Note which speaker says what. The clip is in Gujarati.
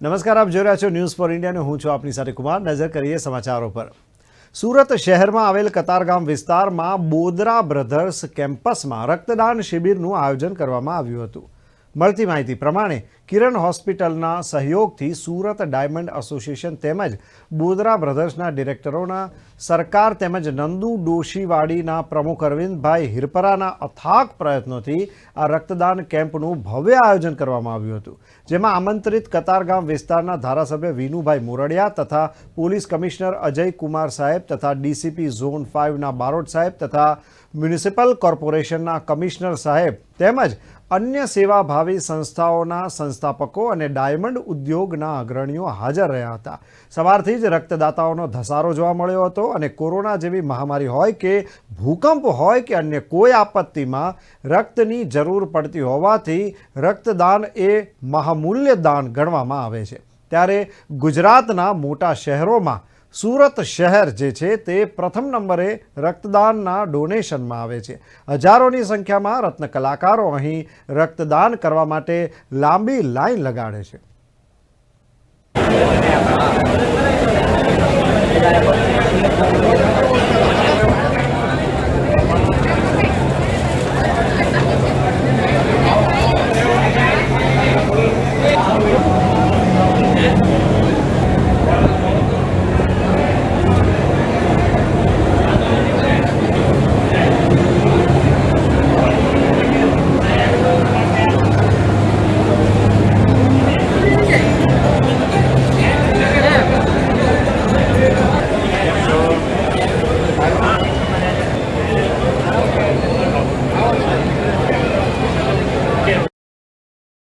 Speaker 1: નમસ્કાર, આપ જોઈ રહ્યા છો ન્યૂઝ ફોર ઇન્ડિયાને હું છું આપની સાથે કુમાર. નજર કરીએ સમાચારો પર. સુરત શહેરમાં આવેલ કતારગામ વિસ્તારમાં બોદરા બ્રધર્સ કેમ્પસમાં રક્તદાન શિબિરનું આયોજન કરવામાં આવ્યું હતું. મળતી માહિતી પ્રમાણે કિરણ હોસ્પિટલના સહયોગથી સુરત ડાયમંડ એસોસિએશન તેમજ બોદરા બ્રધર્સના ડિરેક્ટરોના સરકાર તેમજ નંદુ ડોશીવાડીના પ્રમુખ અરવિંદભાઈ હિરપરાના અથાગ પ્રયત્નોથી આ રક્તદાન કેમ્પનું ભવ્ય આયોજન કરવામાં આવ્યું હતું, જેમાં આમંત્રિત કતારગામ વિસ્તારના ધારાસભ્ય વિનુભાઈ મોરડિયા તથા પોલીસ કમિશનર અજય કુમાર સાહેબ તથા ડીસીપી ઝોન ફાઇવના બારોટ સાહેબ તથા મ્યુનિસિપલ કોર્પોરેશનના કમિશનર સાહેબ તેમજ અન્ય સેવાભાવી સંસ્થાઓના સંસ્થાપકો અને ડાયમંડ ઉદ્યોગના અગ્રણીઓ હાજર રહ્યા હતા. સવારથી જ રક્તદાતાઓનો ધસારો જોવા મળ્યો હતો અને કોરોના જેવી મહામારી હોય કે ભૂકંપ હોય કે અન્ય કોઈ આપત્તિમાં રક્તની જરૂર પડતી હોવાથી રક્તદાન એ મહામૂલ્ય દાન ગણવામાં આવે છે. ત્યારે ગુજરાતના મોટા શહેરોમાં સુરત શહેર જે છે તે પ્રથમ નંબરે રક્તદાનના ડોનેશનમાં આવે છે. હજારોની સંખ્યામાં રત્ન કલાકારો અહીં રક્તદાન કરવા માટે લાંબી લાઈન લગાડે છે.